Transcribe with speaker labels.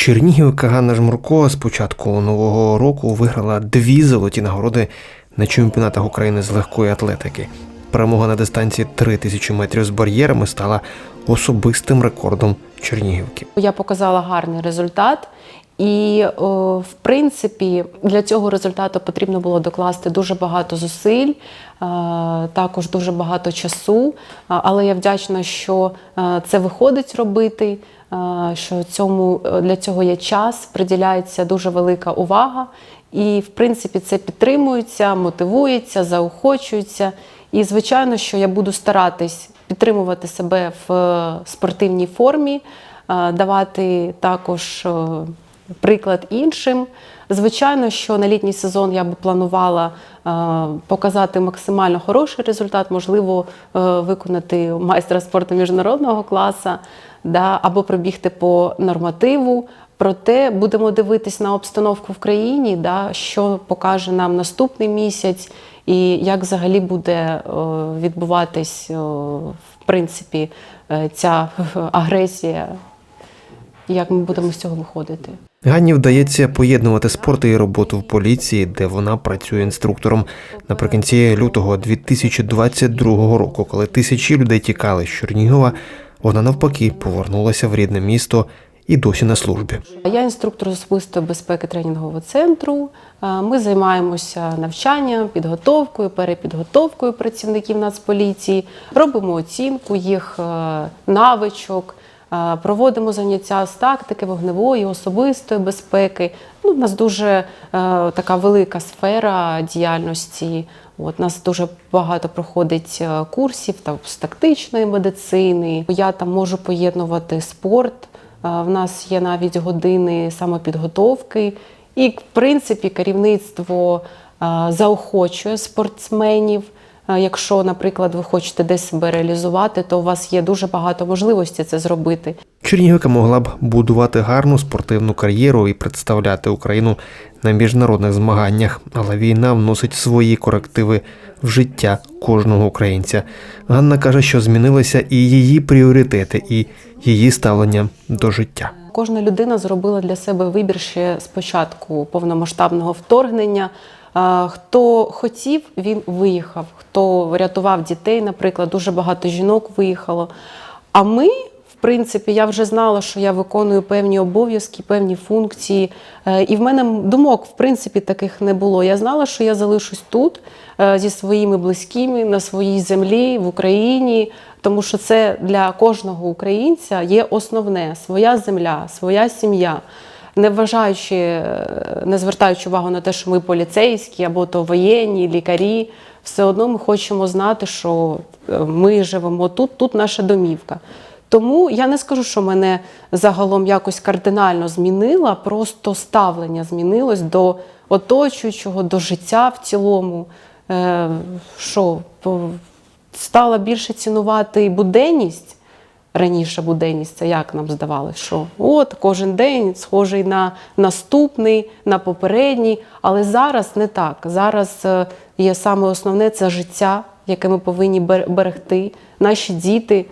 Speaker 1: Чернігівка Ганна Жмурко з початку нового року виграла дві золоті нагороди на чемпіонатах України з легкої атлетики. Перемога на дистанції 3000 метрів з бар'єрами стала особистим рекордом Чернігівки.
Speaker 2: Я показала гарний результат, і в принципі для цього результату потрібно було докласти дуже багато зусиль, також дуже багато часу. Але я вдячна, що це виходить робити. Що цьому для цього є час, приділяється дуже велика увага, і в принципі це підтримується, мотивується, заохочується. І звичайно, що я буду старатись підтримувати себе в е, спортивній формі, давати також приклад іншим. Звичайно, що на літній сезон я би планувала е, показати максимально хороший результат, можливо, е, виконати майстра спорту міжнародного класу, да, або пробігти по нормативу. Проте будемо дивитись на обстановку в країні, да, що покаже нам наступний місяць, і як взагалі буде е, відбуватись в принципі ця агресія, як ми будемо з цього виходити.
Speaker 1: Ганні вдається поєднувати спорт і роботу в поліції, де вона працює інструктором. Наприкінці лютого 2022 року, коли тисячі людей тікали з Чернігова, вона навпаки повернулася в рідне місто і досі на службі.
Speaker 2: Я інструктор особистої безпеки тренінгового центру. Ми займаємося навчанням, підготовкою, перепідготовкою працівників Нацполіції, робимо оцінку їх е, навичок, проводимо заняття з тактики вогневої, особистої безпеки. Ну, у нас дуже е, така велика сфера діяльності. От нас дуже багато проходить е, курсів там, з тактичної медицини. Я там можу поєднувати спорт. Е, В нас є навіть години самопідготовки, і, в принципі, керівництво е, заохочує спортсменів. Якщо, наприклад, ви хочете десь себе реалізувати, то у вас є дуже багато можливостей це зробити.
Speaker 1: Чернігівка могла б будувати гарну спортивну кар'єру і представляти Україну на міжнародних змаганнях, але війна вносить свої корективи в життя кожного українця. Ганна каже, що змінилися і її пріоритети, і її ставлення до життя.
Speaker 2: Кожна людина зробила для себе вибір ще з початку повномасштабного вторгнення. Хто хотів, він виїхав. Хто рятував дітей, наприклад, дуже багато жінок виїхало. А ми, в принципі, я вже знала, що я виконую певні обов'язки, певні функції. Е, І в мене думок, в принципі, таких не було. Я знала, що я залишусь тут е, зі своїми близькими на своїй землі в Україні, тому що це для кожного українця є основне своя земля, своя сім'я. Не вважаючи, е, не звертаючи увагу на те, що ми поліцейські або то воєнні, лікарі, все одно ми хочемо знати, що е, ми живемо тут, тут наша домівка. Тому я не скажу, що мене загалом якось кардинально змінило, просто ставлення змінилось до оточуючого, до життя в цілому. Е, Що стала більше цінувати буденність. Раніше буденність, це як нам здавалося, що от кожен день схожий на наступний, на попередній. Але зараз не так. Зараз е, є саме основне це життя, яке ми повинні бер- берегти. Наші діти